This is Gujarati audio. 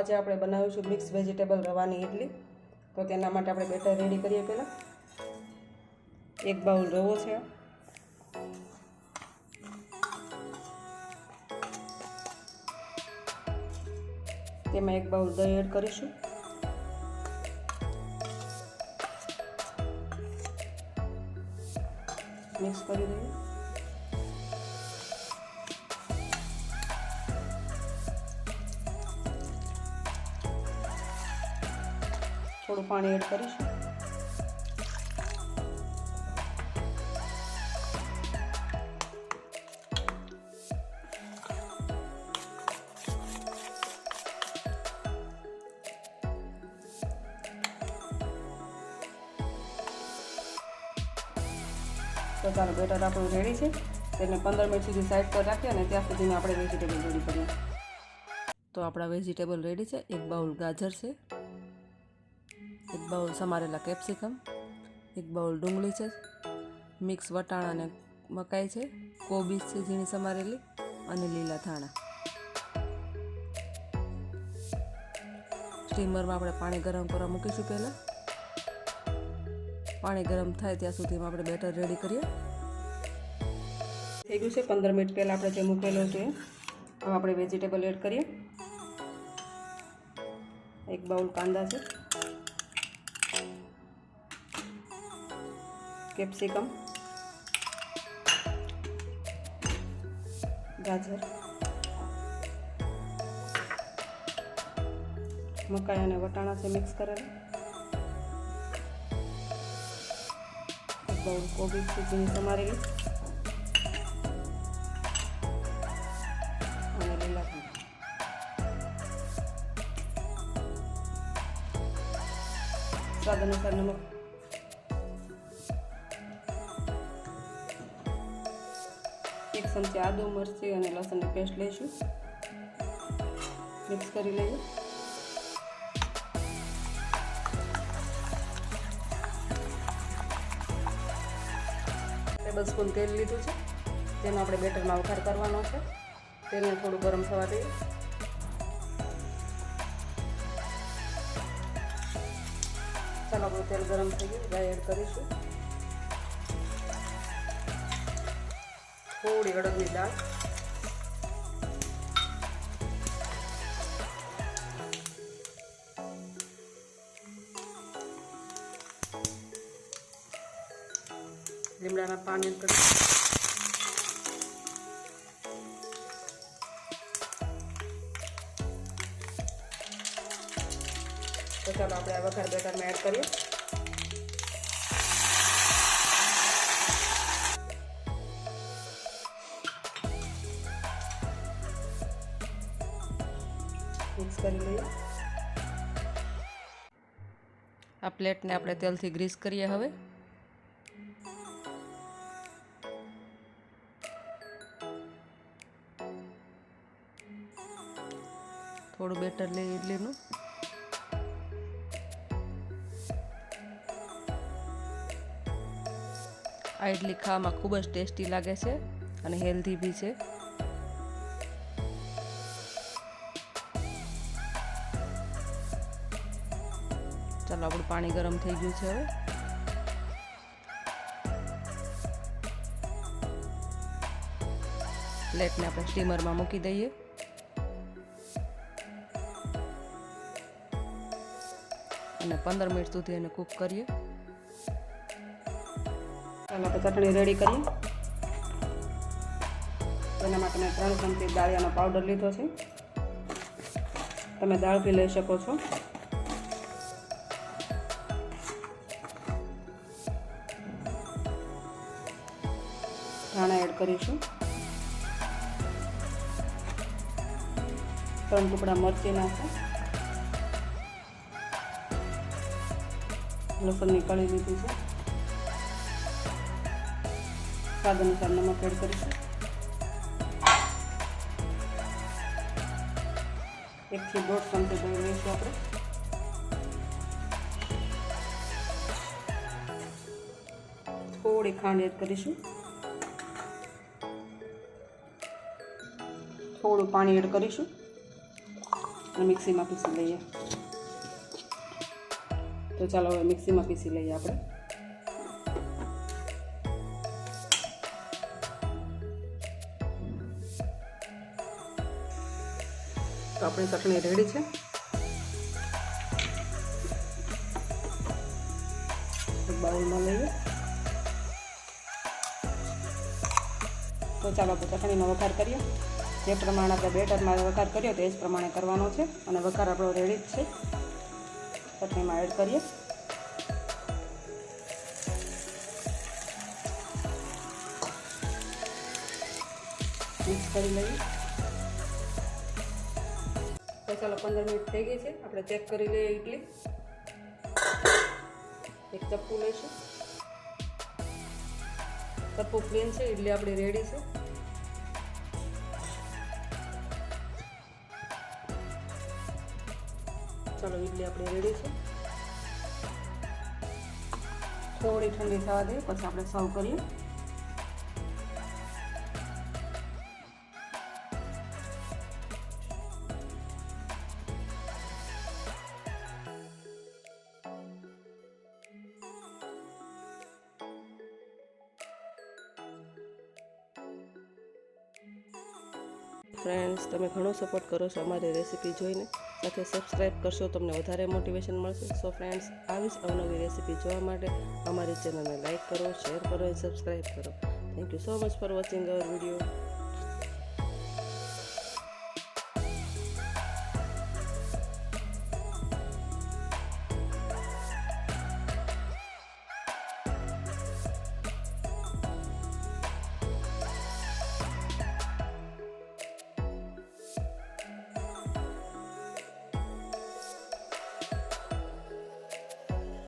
આજે આપણે બનાવીશું મિક્સ વેજીટેબલ રવાની ઇડલી. તો તેના માટે આપણે બેટર રેડી કરીએ પહેલાં. એક બાઉલ રવો છે. તેમાં એક બાઉલ દહીં એડ કરીશું. મિક્સ કરી દઈએ. થોડું પાણી એડ કરીશું. તો ચાલો બેટર આપણું રેડી છે. તેને પંદર મિનિટ સુધી સાઈડ પર રાખીએ અને ત્યાં સુધીમાં આપણે વેજીટેબલ રેડી કરીએ. તો આપણા વેજીટેબલ રેડી છે. એક બાઉલ ગાજર છે. એક બાઉલ સમારેલા કેપ્સિકમ, એક બાઉલ ડુંગળી છે, મિક્સ વટાણા અને મકાઈ છે, કોબીજ છે ઝીણી સમારેલી અને લીલા ધાણા. સ્ટીમરમાં આપણે પાણી ગરમ કરવા મૂકીશું પહેલાં. પાણી ગરમ થાય ત્યાં સુધીમાં આપણે બેટર રેડી કરીએ. થઈ ગયું છે પંદર મિનિટ પહેલાં આપણે જે મૂકેલું છે હવે આપણે વેજીટેબલ એડ કરીએ. એક બાઉલ કાંદા છે. કેપ્સિકમ, ગાજર, મકાઈ અને વટાણા છે મિક્સ કરેલા. બાઉલ કોબી છે ઝીણી સમારેલી. અને લીલા સ્વાદ અનુસાર નમક એક ચમચી આદુ મરચી અને લસણની પેસ્ટ લઈશું. મિક્સ કરી લઈએ. ટેબલ સ્પૂન તેલ લીધું છે. તેનો આપણે બેટરમાં વઘાર કરવાનો છે. તેલને થોડું ગરમ થવા દઈએ. ચાલો, આપણું તેલ ગરમ થઈ ગયું. રાઈ એડ કરીશું. થોડી અડદની દાળ. લીમડાના પાણી કરીશું તો ચાલો આપણે વઘાર બેટરમાં એડ કરીએ. મિક્સ કરી લઈએ. આ પ્લેટને આપણે તેલથી ગ્રીસ કરીએ હવે. થોડું બેટર લઈએ ઇડલીનું આ ઇડલી ખાવામાં ખૂબ જ ટેસ્ટી લાગે છે અને હેલ્ધી બી છે. ચાલો આપણું પાણી ગરમ થઈ ગયું છે હવે. પ્લેટને આપણે સ્ટીમરમાં મૂકી દઈએ. અને પંદર મિનિટ સુધી એને કૂક કરીએ. ચાલો આપણે ચટણી રેડી કરીએ તેના માટે મેં ત્રણ ચમચી દાળિયાનો પાવડર લીધો છે. તમે દાળ બી લઈ શકો છો. ધાણા એડ કરીશું. ત્રણ ટુકડા મરચી નાખો. લસણ કળી લીધું છે. સ્વાદ અનુસાર નમક એડ કરીશું. એકથી દોઢ ચમચો દહીં લઈશું આપણે. થોડી ખાંડ એડ કરીશું. થોડું પાણી એડ કરીશું અને મિક્સીમાં પીસી લઈએ. તો ચાલો હવે મિક્સીમાં પીસી લઈએ આપણે. તો આપણી ચટણી રેડી છે. બાઉલમાં લઈએ. તો ચાલો આપણે ચટણીનો વઘાર કરીએ. જે પ્રમાણે આપણે બેટરમાં વઘાર કર્યો તે જ પ્રમાણે કરવાનો છે. અને વઘાર આપણો રેડી જ છે. ચટણીમાં એડ કરીએ. મિક્સ કરી લઈએ. તો ચાલો પંદર મિનિટ થઈ ગઈ છે. આપણે ચેક કરી લઈએ ઇડલી એક ચપ્પુ લઈશું. ચપ્પુ ક્લીન છે ઇડલી આપણી રેડી છે. ચાલો ઇડલી આપણે રેડી છે. થોડી ઠંડી થવા દઈએ, પછી આપણે સર્વ કરીએ. ફ્રેન્ડ્સ તમે ઘણો સપોર્ટ કરો છો અમારી રેસીપી જોઈને. સાથે સબસ્ક્રાઈબ કરશો, તમને વધારે મોટિવેશન મળશે. સો ફ્રેન્ડ્સ આવી જ અવનવી રેસીપી જોવા માટે અમારી ચેનલને લાઇક કરો શેર કરો અને સબસ્ક્રાઈબ કરો. Thank you so much for watching our video